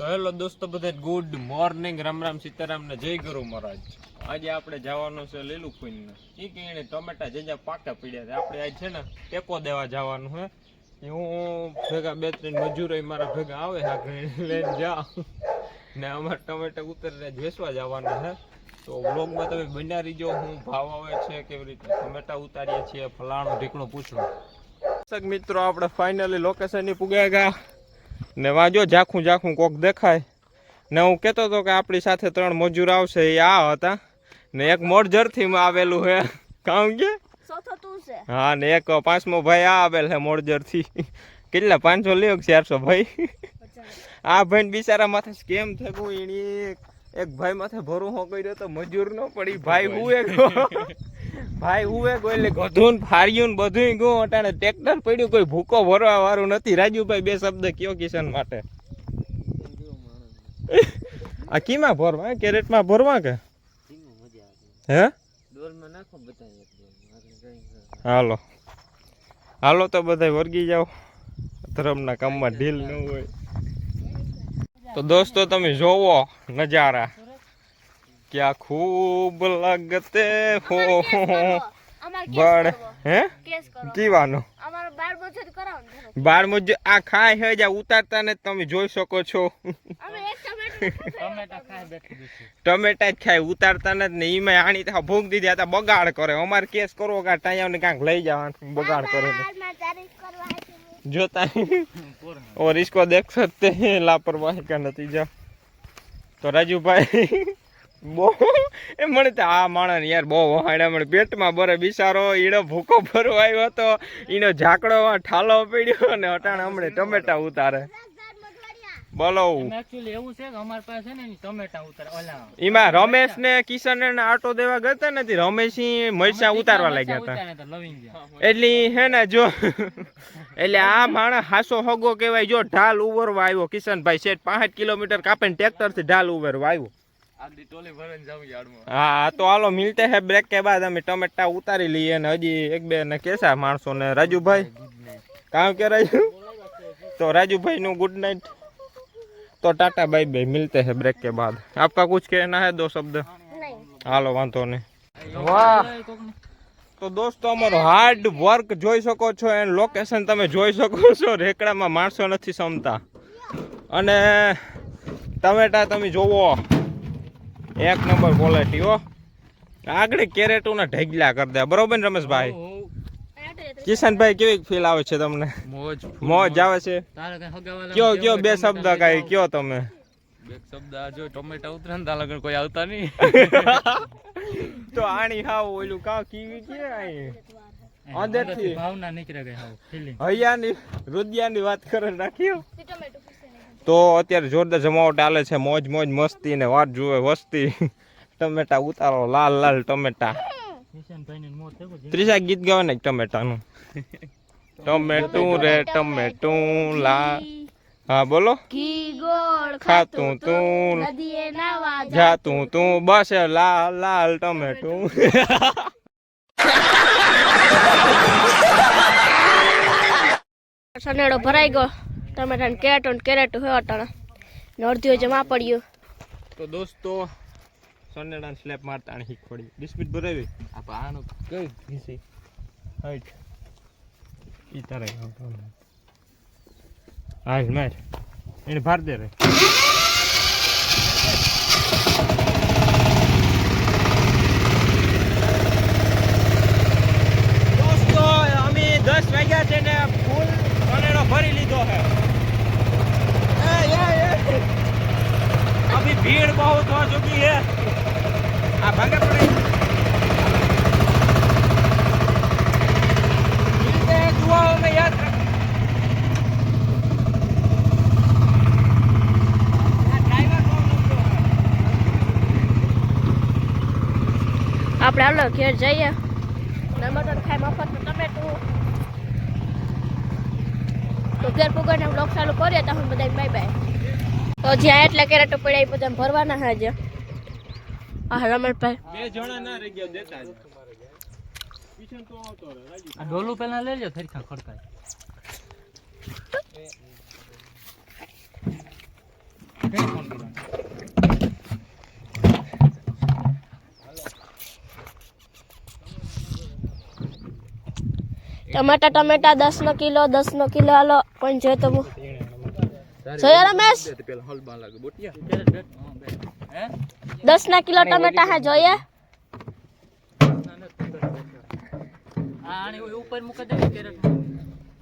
તો હેલો દોસ્તો બધા ગુડ મોર્નિંગ રામ રામ સીતારામ ને જય ગુરુ મહારાજ. આજે આપણે જવાનું છે લીલું ફૂઈને એ કે એને ટમેટા જે જ્યાં પાકા પીડ્યા છે. આપણે આજ છે ને ટેકો દેવા જવાનું હે. હું ભેગા બે ત્રણ મજૂરો મારા ભેગા આવે હા લઈને જા ને અમારે ટમેટા ઉતરીને વેચવા જવાના હે. તો વ્લોગમાં તમે બન્યા રહીજો. હું ભાવ આવે છે કેવી રીતે ટમેટા ઉતારીએ છીએ, ફલાણું ઢીકણું પૂછવું મિત્રો, આપણે ફાઇનલી લોકેશનની પુગ્યા ગયા. ને વાંજો ઝાખું ઝાખું કોક દેખાય. ને હું કહેતો હતો કે આપણી સાથે ત્રણ મજૂર આવશે એ આ હતા. ને એક મોરજરથી આવેલું હે. કામ કે? હા ને એક પાંચમો ભાઈ આ આવેલ હે મોરજરથી. કેટલા પાંચસો લ્યો ચારસો ભાઈ? આ ભાઈ બિચારા માથે કેમ થયું એની એક ભાઈ માથે ભરું હો કર્યો તો મજૂર નો પડી. ભાઈ હું ગો ભાઈ ઉવે ગો એટલે ગધું ફાર્યું બધું ગયું, અટાણે ટ્રેક્ટર પડ્યું, કોઈ ભૂકો ભરવા વાળું નથી. રાજુભાઈ બે શબ્દ કયો કિશન માટે? આ કીમાં ભરવા? કેરેટમાં ભરવા કે? હે? હાલો. હાલો તો બધા વર્ગી જાઓ. ધર્મના કામમાં ઢીલ ન હોય. તો દોસ્તો, તમે જોવો નજારા. ક્યાં ખૂબ લગતે હો? બળ હે કીવાનો બાર મુજ આ ખાય હે જા ઉતારતા ને તમે જોઈ શકો છો. ટમેટા જ ખાય ઉતારતા ને ને ઈમે આણી તા ભૂખ દીધી હતા બગાડ કરે. અમારે કેસ કરવો કા ટાયા ને કાંક લઈ જવાનું બગાડ કરે જોતા ઓર ઇસકો દેખ સકતે લાપરવાહી કા નતીજા. તો રાજુભાઈ બહુ? એ મને તો આ માણસ યાર બહુ વહાણ્યા મને. પેટમાં બરે બિચારો ઈનો ભૂકો ભરો આવ્યો હતો. ઈનો ઝાકડો ઠાલો પડ્યો અને અટાણે હમણે ટમેટા ઉતારે. બોલો. એકચ્યુઅલી એવું છે કે અમારી પાસે ને ટમેટા ઉતાર ઓલા. એમાં રમેશ ને કિશન ને આટો દેવા ગતા નથી. રમેશ મરચા ઉતારવા લાગ્યા હતા. એટલે હે ને જો એટલે આ માણસ હાસો હગો કહેવાય જો ઢાલ ઉવરવા આવ્યો કિશનભાઈ શેઠ. પાંચ કિલોમીટર કાપે ટ્રેક્ટરથી ઢાલ ઉવરવા આવ્યો. હા હા, તો હાલો મિલતે હે બ્રેક કે બાદ અમે ટમેટા ઉતારી લઈએ ને હજી એક બે ને કેસા માણસો ને રાજુભાઈ કામ કે રાજુ તો રાજુભાઈ નું ગુડ નાઇટ તો टाटा बाय बाय मिलते हैं ब्रेक के बाद आपका कुछ कहना है दो शब्द નહીં હાલો વાંધો નહીં વાહ તો દોસ્તો અમારો હાર્ડ વર્ક જોઈ શકો છો એન્ડ લોકેશન તમે જોઈ શકો છો રેકડામાં માણસો નથી સમતા અને ટમેટા તમે જોવો એક નંબર ક્વોલિટી હો. આગળ કેરેટોના ઢગલા કરી દે. બરોબર ને રમેશભાઈ? કિશનભાઈ કેવી ફીલ આવે છે તમને? મોજ મોજ આવે છે? તારે કઈ હગાવાલા કયો કયો બે શબ્દ કઈ કયો તમે? બે શબ્દ જો ટમેટા ઉતરે ને કોઈ આવતા નહીં. તો આણી હાવ ઓલું કા કીવી કે આઈ? અંદરથી. ભાવના નીકળે ગઈ હાવ ફિલિંગ હૈયાની રુદિયાની વાત કરે રાખ્યો તો અત્યારે જોરદાર જમાવટ ચાલે છે. મોજ મોજ, મસ્તી ને વાત જુએ, વસ્તી. ટમેટા ઉતારો, લાલ લાલ ટમેટા. ત્રીજા ગીત ગાવે ને ટમેટાનું? ટમેટું રે, ટમેટું લા હા, બોલો. ખાતું તું, જાતું તું, બસ લાલ લાલ ટમેટું. સનેડો ભરાઈ ગયો. ટમેટા કેરેટો ને કેરેટો હોય અટાણા. ને અડધીઓ જમા પડ્યું તો દોસ્તો સનેડા સ્લેપ મારતા આણી ખોડી બિસ્કિટ ભરાવી. આ આનું કઈ ઘીસી હાઈટ. ઈ તારે હાલ, માર. એને ભાર દે રે દોસ્તો અમે દસ વાગ્યા છે ને ફૂલ સનેડો ભરી લીધો છે એ, એ, એ. अभी भीड़ बहुत हो चुकी है आप भागे पड़े मिलते हैं दुआओं में याद रख ड्राइवर कौन लगता है આપણે હાલો ઘેર જઈએ ટમેટો ને ખાઈ મફત ટમેટું તો ઘેર પુગાને બ્લોક ચાલુ કરીએ તો હું બધા બાય બાય તો જ્યાં એટલે કેરેટો પડ્યા એ બધા ભરવાના છે આજે. હા રમણભાઈ બે જણા ના રહી ગયા દેતા જ. કિશન તો આવતો રહે રાજુ. આ ડોલું પેલા લઈ લો સરખા ખડકાય. ટમાટા ટમેટા દસ નો કિલો દસ નો કિલો હાલો કોઈ જોઈએ તો હું જોયો રમેશ? પેલા હલબા લાગે બોટિયા. હે દસ ના કિલો ટમેટા હા જોઈએ. આને ઉપર મૂકી દે કેરેટ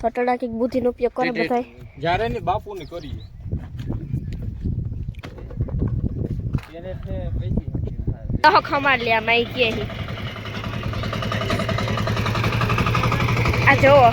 ફટોડા કંઈક બુદ્ધિનો ઉપયોગ કરે બધાય. જ્યારે ને બાપુ ને કરીએ તો ખમાડ લે આમાં ઈ કે. આ જોવો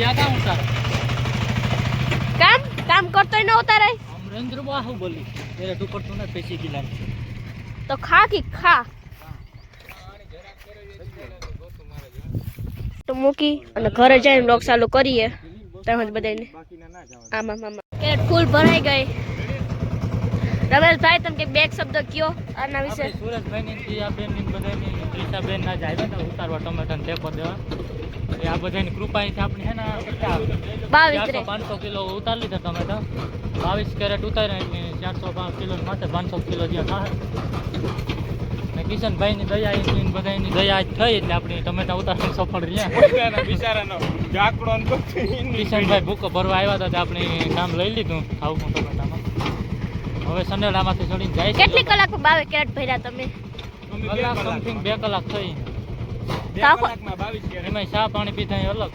યા કામ સર કામ કરતોય ન ઉતારે? અમરેન્દ્ર બાહુ બોલી. કેરેટ ઉપર તો ને પૈસી ગિલા તો ખા કી ખા. તો મૂકી અને ઘરે જઈને લોક ચાલુ કરીએ. તેમજ બધાને આમાં મામા કે ફૂલ ભરાઈ ગઈ. રમેશભાઈ તમે કે બે શબ્દ કયો આના વિશે? આપણે સુરજભાઈ ની બેનની બધાની ત્રિષાબેન ના જાય ને ઉતારવા ટમેટા ને ટેકો દેવા. એ આ બધાની કૃપાથી આપણે હે ને બાવીસ પાંચસો કિલો ઉતારી લીધા ટમેટા બાવીસ કેરેટ ઉતાર્યા એટલે ચારસો પાંચ કિલો માથે પાંચસો કિલો જ્યાં થાય કિશનભાઈની કિશનભાઈ ની દયા એટલી ને બધાની દયા જ થઈ એટલે આપણે ટમેટા ઉતારવામાં સફળ રહ્યા. બિચારાનો કિશનભાઈ ભૂકો ભરવા આવ્યા હતા તે આપણે કામ લઈ લીધું. ખાવું ટમેટામાં. હવે સંડેલામાંથી ચડીને જાય કેટલી કલાક બાવે કેરેટ ભર્યા તમે? કલાક સમથિંગ બે કલાક થઈ. તો આખો- દી બાવીસ કેરેટ. એમાં ચા પાણી પીધા એ અલગ.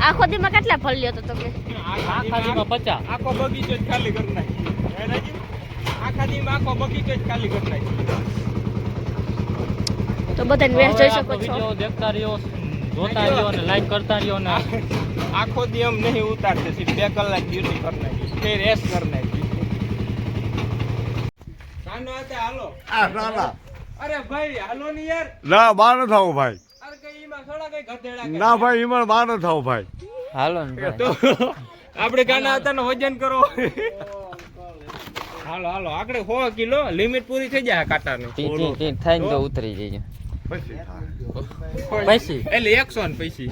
આખો દીમાં કેટલા ફળ લ્યો તો તમે? આ ખાલીમાં પચાસ. આખો બગીચો જ ખાલી કરી નાખ્યો હે રાજીવ? આખા આખો બગીચો જ ખાલી કરી નાખ્યો તો બધાને વેસ જોઈ શકો છો. દેખતા રહ્યો જોતા રહ્યો અને લાઈક કરતા રહ્યો ને. આખો દી એમ નહીં ઉતારશે સિર્ફ બે કલાક ડ્યુટી કરી નાખી તે રેસ્ટ કરી નાખી હાલો. આ ના અરે ભાઈ હાલો ને યાર. ના બહાર ન થાવ ભાઈ. અરે કઈ ઈમાં થોડા કઈ ગધેડા ના ભાઈ એમાં બહાર ન થાવ ભાઈ. હાલો ને આપણે કાના હતા ને વજન કરો. હાલો હાલો આગળ સો કિલો. લિમિટ પૂરી થઈ જાય કાંટાની. થાય ને તો ઉતરી જઈએ પછી થાય. પૈસી એટલે એકસો ને પૈસી.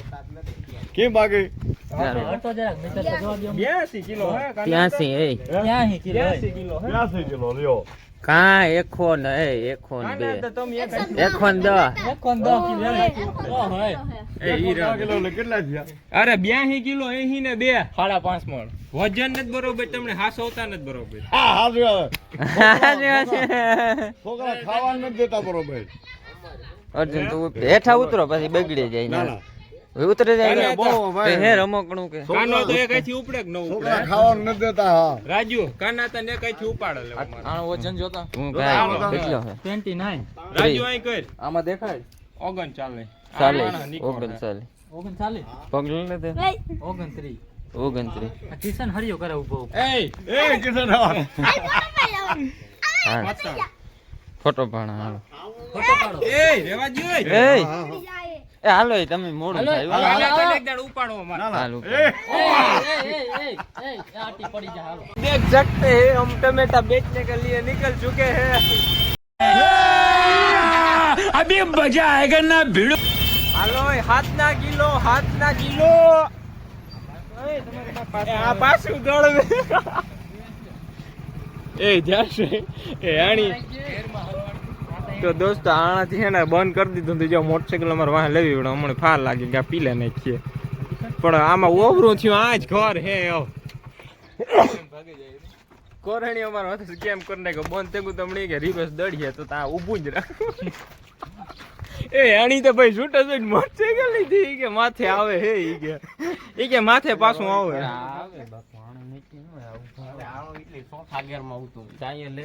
કેમ બાકી? બ્યાસી કિલો હે કિલો ત્યાંસી બ્યાસી કિલો લ્યો. કા એકો ને એકો ને કાના તો બે. તમે એક એકો ને દસ એ ઈ કિલો કેટલા થયા? અરે બ્યાસી કિલો એહી ને બે. સાડા પાંચ મણ. વજન નથી બરોબર તમને હાસવતા નથી બરોબર. હા. છોકરા ખાવા નથી દેતા બરોબર. અર્જુન તું હેઠા ઉતરો પછી બગડી જાય ના. ઉતરી જાય બહુ ભાઈ. હે રમકણું કે. કાનો તો એક અહીંથી ઉપડે કે ન ઉપડે? ખાવાનું નથી દેતા હા. રાજુ કાના તને એક ઉપાડે આનો વજન જોતા? તું હાલો. કેટલો? હે રાજુ કર. આમાં દેખાય? ચાલે. પગલું ને કિશન હરિયો કરે ઊભો એય એ કિશન હા. હા ફોટો પાડો ફોટો પાડો. એ રેવા દ્યો, એ. એ હાલો એ તમે મોડું થાય હો. કાના તને એક દાડો ઉપાડવો મારે. ના ના હાલો. એ એ, એ, એ, એ, આટી પડી જા હાલો देख सकते हैं हम टमाटा बेचने के लिए निकल चुके हैं अभी मजा आएगा ना भिड़ो હાલો એ હાથના કિલો હાથના કિલો એ આ પાછું ગળ એ જશે એ આણી તો દોસ્તો આણાથી છે ને બંધ કરી દીધું જો મોટરસાઇકલ અમારે વાહ લેવી પડે. હમણાં ફાર લાગી કે આ પીલે નાખીએ પણ આમાં ઓવરું થયું, આ જ ઘર હે કોરણી અમારો કેમ કરી નાખ્યો? બંધ થયું તમને કે રિવર્સ દડીએ તો ત્યાં ઊભું જ રાખ એ આણી તો ભાઈ છૂટે જ મોટરસાઇકલ લીધી. કે માથે આવે હે ઈ કે. ઈ કે માથે પાછું આવે. આવે બાપુ આણે નીચે ન એટલે ચોથા ગેરમાં ઉતો જાય લે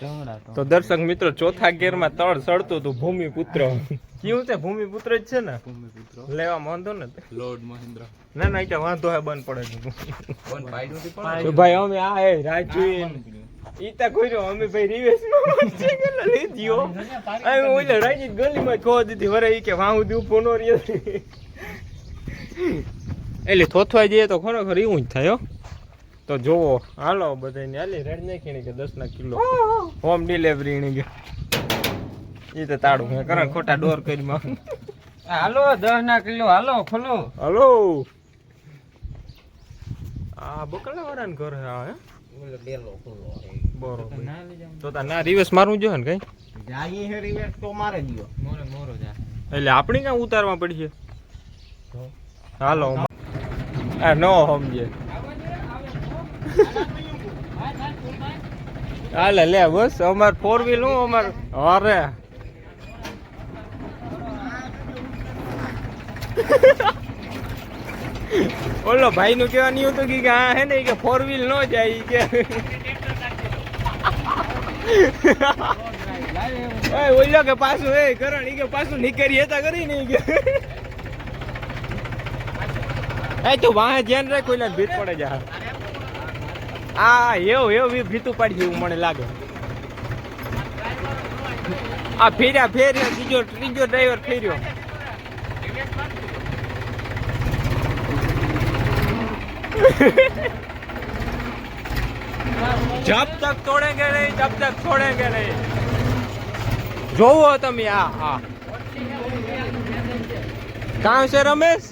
તો. તો દર્શક મિત્રો ચોથા ગેરમાં તળ સડતું હતું ભૂમિપુત્ર. કેવું છે ભૂમિપુત્ર જ છે ને? લેવા વાંધો ને? લોર્ડ મહેન્દ્ર. ના ના એટલે વાંધો હે બંધ પડે છે. ભાઈ અમે આ હે રાજુ તા કોઈ રહ્યો, અમે ભાઈ રિવેશમાં મોટરસાઇકલ લીધીઓ અમે ઓલે રાજી ગલીમાં ખો દીધી વરે ઈ કે વાહ ઉધી ઊભો નો રહ્યો એટલે થોથવાઈ જઈએ તો ખરેખર એવું જ થાય હો. તો જોવો હાલો બધાને હાલી રેડ નાખીને કે દસ ના કિલો હોમ ડિલિવરી ની કે ઈ તો તાડું મેં કરે ખોટા ડોર કરી માં હાલો દસ ના કિલો. હાલો ખોલો. હલો. આ બકલા વાળાને ઘર હે? આ હે બરોબર. ના લઈ જાઉં તો ના રિવર્સ મારવું જોઈએ ને કઈ? જાય હે રિવેટ તો મારે જીઓ મોરે મોરો જા એટલે આપણે ક્યાં ઉતારવા પડશે હાલો આ નો સમજે. હાલે લે બસ અમાર ફોર વ્હીલ હું અમાર અરે. ઓલો ભાઈ નું કેવા નહીં હતું કે આ હે ને કે ફોર વ્હીલ નો જાય કે. ઓલો કે પાછું, એ કરણ કે પાછું નીકળી હતા કરી ને કે. એ તું વાહે ધ્યાન રાખ, કોઈને ભીત પડે જા. આ એવું એવું ભીતું પાડી એવું મને લાગે. આ ફેર્યા ફેર્યા, ત્રીજો ત્રીજો ડ્રાઈવર ફેર્યો. જબ તક તોડેંગે નહીં, જબ તક છોડેંગે નહીં. જોવો તમે આ હા કાં છે રમેશ?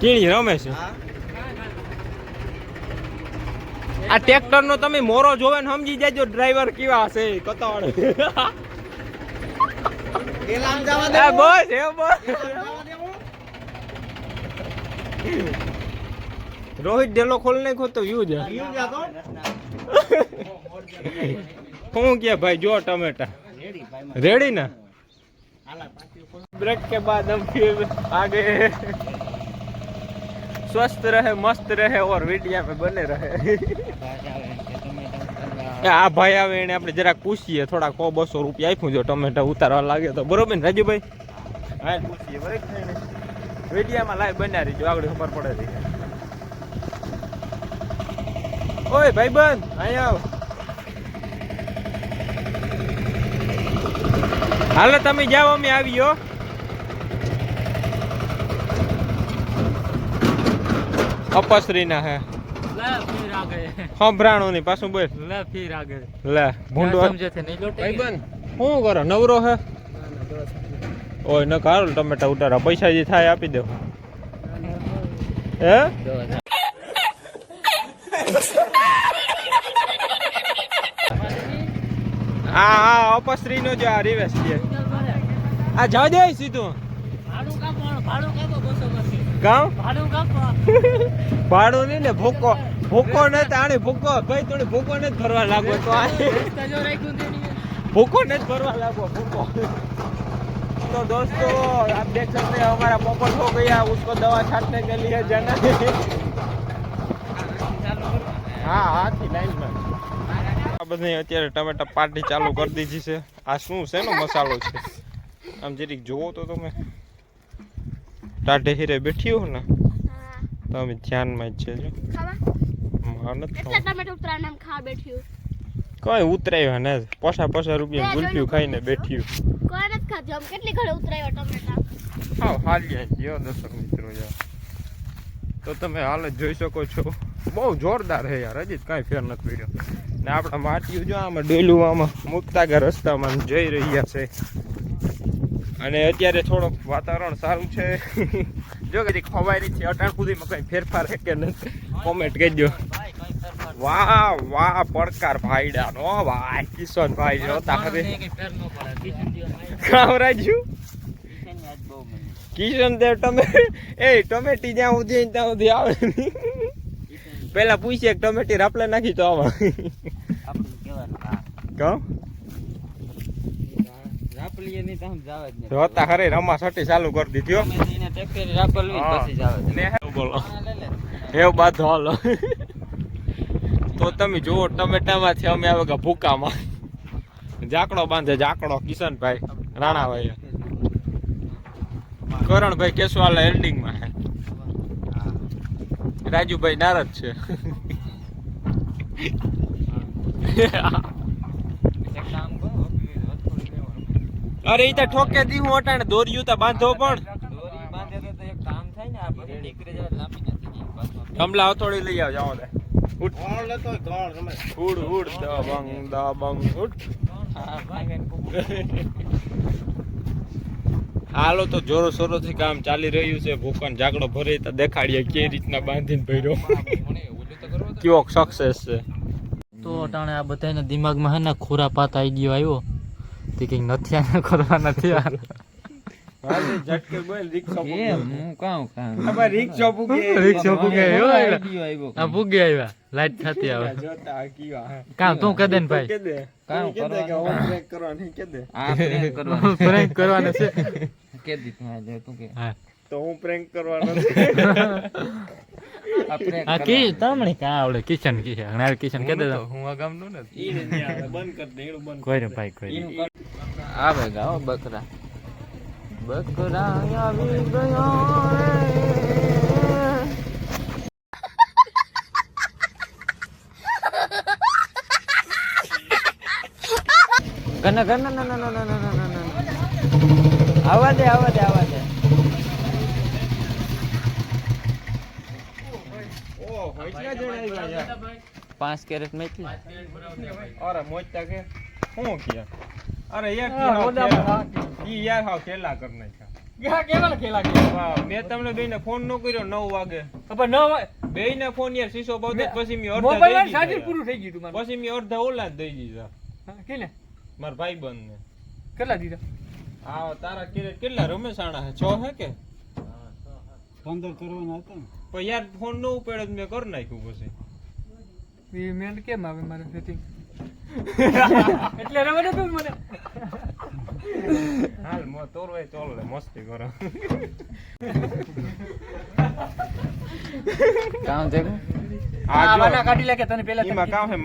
કીણી, રમેશ. આ ટ્રેક્ટર નો તમે મોરો જોવે ને સમજી જાજો ડ્રાઈવર કેવા હશે કતાળ એલામ જવા આ બસ એ બસ રોહિત ડેલો ખોલ નાખો તો યુ છે શું કે ભાઈ જો ટમેટા રેડી ना ब्रेक के बाद हम फिर आगे स्वस्थ रहे मस्त रहे और वीडियो में बने रहे આ ભાઈ આવે એને આપણે જરાક પૂછીએ થોડા કો બસો રૂપિયા આપ્યું જો ટમેટા ઉતારવા લાગે તો. બરોબર ને રાજુભાઈ? હા પૂછીએ બરાબર ને? વીડિયામાં લાઈવ બનાવી જો આગળ ખબર પડે છે. ઓય ભાઈ બંધ અહીંયા આવ. હાલો તમે જાઓ અમે આવ્યો અપસરીના હે. સંભરાણો ની પાછું બોલ. લે ફીર આગળ લે ભૂંડો. સમજે છે નહીં લોટે શું કરો? નવરો હે? ઓય ન કારો ટમેટા ઉતારા. પૈસા જે થાય આપી દો હે? હા હા અપશ્રી નો જો આ રિવેશ છે. આ જા દે સીધું. ભાડું કાપો ભાડું કાપો બસો બસો ગામ ભાડું કાપો. ભાડું નહીં ને ભૂકો. ભૂકો ને તાણે ભૂકો ભાઈ થોડી ભૂકો ને જ ભરવા લાગો તો આ રસ્તા જો રાખ્યું તેની भूखो नहीं भरवा लागो भूखो तो दोस्तों आप देख सकते हैं हमारा पोपट हो गया उसको दवा छाटने के लिए जाना है હા હાથી લાઈનમાં આ બધી અત્યારે ટમેટા પાર્ટી ચાલુ કરી દીધી છે આ શું છે નો મસાલો છે આમ જરીક જોવો તો તમે ટાઢે હીરે બેઠી હો ને તો અમે ધ્યાનમાં જ છે કેટલા ટમેટા ઉતરાને આમ ખા બેઠ્યું કઈ ઉતરાયો ને? પોસા પોસા રૂપિયા ગુલ્ફીઓ ખાઈને બેઠ્યું કોઈ નથી ખાધું આમ. કેટલી ઘરે ઉતરાયો ટમેટા? હાવ હાલ્યા ગયો દર્શક મિત્રો યાર. તો તમે હાલ જ જોઈ શકો છો. બહુ જોરદાર છે યાર હજી કાંઈ ફેર નથી પડ્યો. ને આપણા માટીયું જો આમાં ડોયલું આમાં મુકતા ગયા રસ્તામાં જઈ રહ્યા છે. અને અત્યારે થોડુંક વાતાવરણ સારું છે. જો કદી ખવાય છે અટાણ સુધીમાં કંઈ ફેરફાર કે નથી? કોમેન્ટ કહેજો વાહ વાહ પડકાર ભાઈડા નો ભાઈ કિશન ભાઈ જોતા ખરે કામ કામરાજુ? કિશન દેવ તમે એ ટમેટી જ્યાં સુધી ત્યાં સુધી આવે પેલા પૂછીએ ટમેટી રાપલે નાખી તો આવા કહો જોતા ખરે રમા સટી ચાલુ કરી દીધી બોલો. એવું બાધો હાલો. તો તમે જુઓ ટમેટામાંથી અમે આવે ભૂકામાં. ઝાકડો બાંધે ઝાકડો કિશનભાઈ રાણાભાઈ કરણભાઈ કેશવાલા એન્ડિંગમાં છે રાજુભાઈ નારદ છે. અરે એ તો ઠોકે દીવું અટાણે દોર્યું તો બાંધો પણ. કમલા હથોડી લઈ આવજો જાઓ દે ઉઠ. કોણ લેતો કોણ રમે. ઉડ ઉડ દબંગ દબંગ ઉઠ. હાલો તો જોરો સોરો થી કામ ચાલી રહ્યું છે. ભૂકન જાગડો ભરી તો દેખાડીએ કે રીતના બાંધીને ભર્યો. કેવો સક્સેસ છે? તો અટાણે આ બધાના દિમાગમાં હે ને આઈ ગયો આવ્યો. તે કંઈક નથી આને કરવા હું પ્રેન્ક કરવાનો તમને કા આવડે? કિશન કિશન. હણાર કિશન કે દે હું આ ને ભાઈ કોઈ આવે ગાઓ બકરા. करना करना ना पाँच केरेट अरे ये ઈ યાર હાવ ખેલા કર નાખ્યા. વાહ, મેં તમને બેને ફોન ન કર્યો નવ વાગે. બેયને ફોન યાર શીશો બહુ પછી મેં અડધા ગયું દીધા પછી મેં અડધા ઓલા જ દઈ દીધા. મારા ભાઈ બંધ ને કેટલા દીધા? હા તારા કિરે- કેટલા રમેશાણા હે? છ હે કે? પંદર કરવાના હતા ને. પણ યાર ફોન ન ઉપાડ્યો તો મેં કરી નાખ્યું પછી. મેલ કેમ આવે મારે સેટિંગ એટલે રમે મને. હાલ મો તોરવાય ચોલ લે મસ્તી કરો કામ દેખો આ જો, કાઢી લે કે તને પેલા કામ હે